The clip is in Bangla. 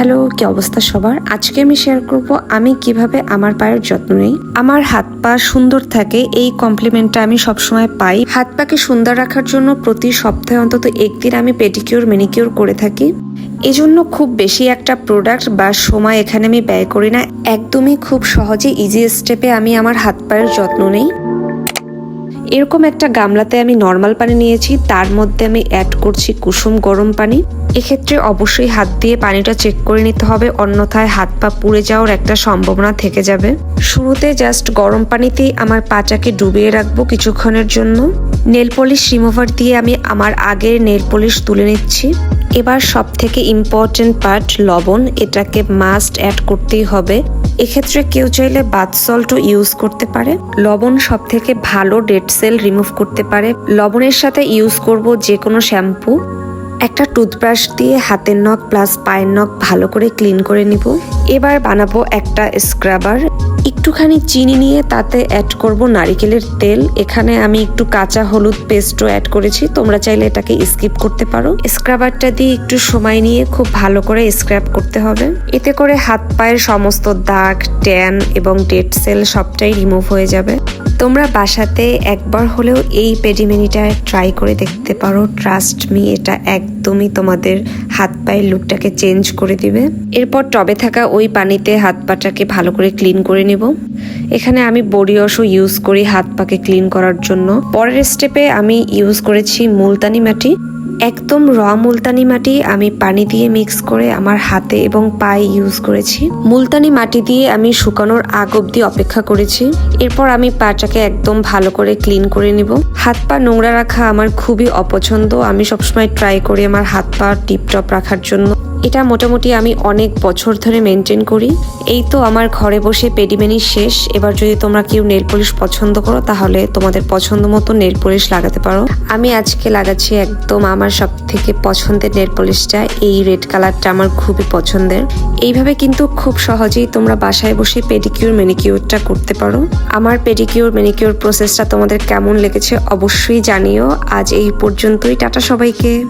হ্যালো, কি অবস্থা সবার? আজকে আমি শেয়ার করব আমি কীভাবে আমার পায়ের যত্ন নেই। আমার হাত পা সুন্দর থাকে, এই কমপ্লিমেন্টটা আমি সবসময় পাই। হাত পাকে সুন্দর রাখার জন্য প্রতি সপ্তাহে অন্তত একদিন আমি পেডিকিউর মেনিকিউর করে থাকি। এজন্য খুব বেশি একটা প্রোডাক্ট বা সময় এখানে আমি ব্যয় করি না। একদমই খুব সহজে ইজি স্টেপে আমি আমার হাত পায়ের যত্ন নেই। এরকম একটা গামলাতে আমি নর্মাল পানি নিয়েছি, তার মধ্যে আমি অ্যাড করছি কুসুম গরম পানি। এক্ষেত্রে অবশ্যই হাত দিয়ে পানিটা চেক করে নিতে হবে, অন্যথায় হাত পা পুড়ে যাওয়ার একটা সম্ভাবনা থেকে যাবে। শুরুতে জাস্ট গরম পানিতেই আমার পাটাকে ডুবিয়ে রাখব কিছুক্ষণের জন্য। নেল পলিশ রিমুভার দিয়ে আমি আমার আগের নেল পলিশ তুলে নিচ্ছি। এবার সব থেকে ইম্পর্টেন্ট পার্ট লবণ, এটাকে মাস্ট অ্যাড করতেই হবে। এক্ষেত্রে কেউ চাইলে বাথ সল্টও ইউজ করতে পারে। লবণ সব থেকে ভালো ডেড সেল রিমুভ করতে পারে। লবণের সাথে ইউজ করব যে কোনো শ্যাম্পু একটা টুথব্রাশ দিয়ে হাতের নখ প্লাস পায়ের নখ ভালো করে ক্লিন করে নিব। এবার বানাবো একটা স্ক্রাবার একটুখানি চিনি নিয়ে তাতে অ্যাড করব নারিকেলের তেল। এখানে আমি একটু কাঁচা হলুদ পেস্টও অ্যাড করেছি। তোমরা চাইলে এটাকে স্কিপ করতে পারো। স্ক্রাবারটা দিয়ে একটু সময় নিয়ে খুব ভালো করে স্ক্র্যাপ করতে হবে। এতে করে হাত পায়ের সমস্ত দাগ ট্যান এবং ডেড সেল সবটাই রিমুভ হয়ে যাবে। তোমরা বাসাতে একবার হলেও এই পেডিমিনিটা ট্রাই করে দেখতে পারো। ট্রাস্ট মি এটা একদমই তোমাদের হাত পায়ের লুকটাকে চেঞ্জ করে দিবে। এরপর টবে থাকা ওই পানিতে হাত পাটাকে ভালো করে ক্লিন করে নেব। এখানে আমি বডি ইউজ করি হাত পাকে ক্লিন করার জন্য। পরের স্টেপে আমি ইউজ করেছি মুলতানি মাটি। একদম র মুলতানি মাটি আমি পানি দিয়ে মিক্স করে আমার হাতে এবং পায়ে ইউজ করেছি। মুলতানি মাটি দিয়ে আমি শুকানোর আগ অব্দি অপেক্ষা করেছি। এরপর আমি পাটাকে একদম ভালো করে ক্লিন করে নিব। হাত পা নোংরা রাখা আমার খুবই অপছন্দ। আমি সবসময় ট্রাই করি আমার হাত পা টিপটপ রাখার জন্য। এটা মোটামুটি আমি অনেক বছর ধরে মেনটেন করি। এই তো আমার ঘরে বসে পেডিমেনি শেষ। এবার যদি তোমরা কেউ নেল পলিশ পছন্দ করো, তাহলে তোমাদের পছন্দ মতো নেল পলিশ লাগাতে পারো। আমি আজকে লাগাচ্ছি একদম আমার সব থেকে পছন্দের নেল পলিশটা এই রেড কালারটা আমার খুবই পছন্দের। এইভাবে কিন্তু খুব সহজেই তোমরা বাসায় বসে পেডিকিউর মেনিকিউরটা করতে পারো। আমার পেডিকিউর মেনিকিউর প্রসেসটা তোমাদের কেমন লেগেছে অবশ্যই জানিও। আজ এই পর্যন্তই। টাটা সবাইকে।